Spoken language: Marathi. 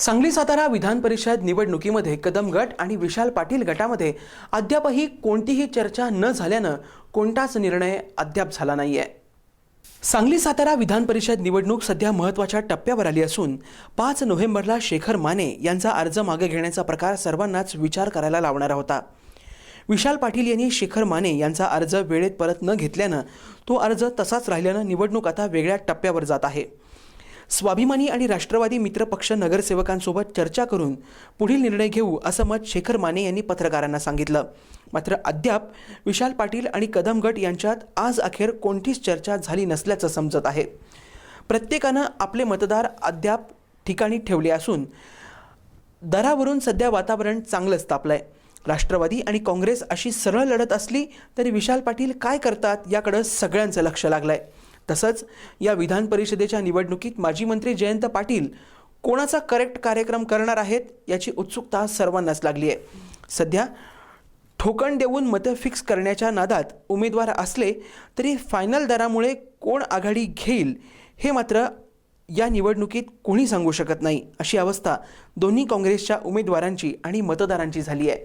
सांगली सातारा विधान परिषद निवडणुकीमध्ये कदम गट आणि विशाल पाटील गटामध्ये अद्यापही कोणतीही चर्चा न झाल्यानं कोणताच निर्णय अद्याप झाला नाहीये. सांगली सातारा विधान परिषद निवडणूक सध्या महत्त्वाच्या टप्प्यावर आली असून पाच नोव्हेंबरला शेखर माने यांचा अर्ज मागे घेण्याचा प्रकार सर्वांनाच विचार करायला लावणारा होता. विशाल पाटील यांनी शेखर माने यांचा अर्ज वेळेत परत न घेतल्यानं तो अर्ज तसाच राहिल्यानं निवडणूक आता वेगळ्या टप्प्यावर जात आहे. स्वाभिमानी आणि राष्ट्रवादी मित्रपक्ष नगरसेवकांसोबत चर्चा करून पुढील निर्णय घेऊ असं मत शेखर माने यांनी पत्रकारांना सांगितलं. मात्र अद्याप विशाल पाटील आणि कदम गट यांच्यात आज अखेर कोणतीच चर्चा झाली नसल्याचं समजत आहे. प्रत्येकानं आपले मतदार अद्याप ठिकाणी ठेवले असून दरावरून सध्या वातावरण चांगलंच आहे राष्ट्रवादी आणि काँग्रेस अशी सरळ लढत असली तरी विशाल पाटील काय करतात याकडं सगळ्यांचं लक्ष लागलं आहे तसंच या विधान परिषदेच्या निवडणुकीत माजी मंत्री जयंत पाटील कोणाचा करेक्ट कार्यक्रम करणार आहेत याची उत्सुकता सर्वांनाच लागली आहे. सध्या ठोकण देऊन मतं फिक्स करण्याच्या नादात उमेदवार असले तरी फायनल दरामुळे कोण आघाडी घेईल हे मात्र या निवडणुकीत कोणी सांगू शकत नाही अशी अवस्था दोन्ही काँग्रेसच्या उमेदवारांची आणि मतदारांची झाली आहे.